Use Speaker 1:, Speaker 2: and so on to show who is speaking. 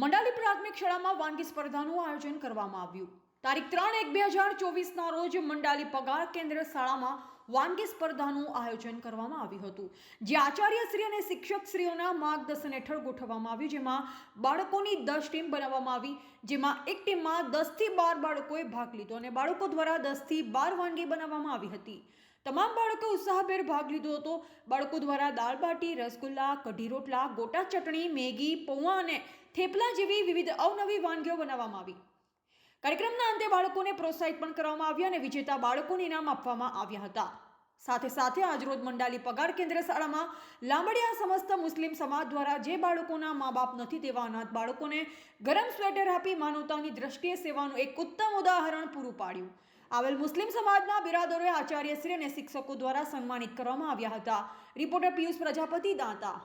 Speaker 1: મંડાલી પ્રાથમિક શાળામાં વાનગી સ્પર્ધાનું આયોજન કરવામાં આવ્યું. તારીખ ત્રણ એક બે હજાર ચોવીસના રોજ મંડાલી પગાર કેન્દ્ર શાળામાં વાનગી સ્પર્ધાનું આયોજન કરવામાં આવ્યું હતું. જે આચાર્યશ્રી અને શિક્ષકશ્રીઓના માર્ગદર્શન હેઠળ ગોઠવવામાં આવ્યું, જેમાં બાળકોની દસ ટીમ બનાવવામાં આવી, જેમાં એક ટીમમાં દસથી બાર બાળકોએ ભાગ લીધો અને બાળકો દ્વારા દસથી બાર વાનગી બનાવવામાં આવી હતી. તમામ બાળકો ઉત્સાહભેર ભાગ લીધો હતો. બાળકો દ્વારા દાળ બાટી, રસગુલ્લા કઢી રોટલા ગોટા ચટણી, મેગી, પૌવા અને થેપલા જેવી વિવિધ અવનવી વાનગીઓ બનાવવામાં આવી. કાર્યક્રમના અંતે બાળકોને પ્રોત્સાહિત પણ કરવામાં આવ્યા અને વિજેતા બાળકોને ઇનામ આપવામાં આવ્યા હતા. સાથે સાથે આજરોજ મંડાલી પગાર કેન્દ્ર શાળામાં લાંબડિયા સમસ્ત મુસ્લિમ સમાજ દ્વારા જે બાળકોના મા બાપ નથી તેવા અનાથ બાળકોને ગરમ સ્વેટર આપી માનવતાની દ્રષ્ટિએ સેવાનું એક ઉત્તમ ઉદાહરણ પૂરું પાડ્યું. આવેલ મુસ્લિમ સમાજના બિરાદરોએ આચાર્યશ્રી અને શિક્ષકો દ્વારા સન્માનિત કરવામાં આવ્યા હતા. રિપોર્ટર પિયુષ પ્રજાપતિ દાંતા.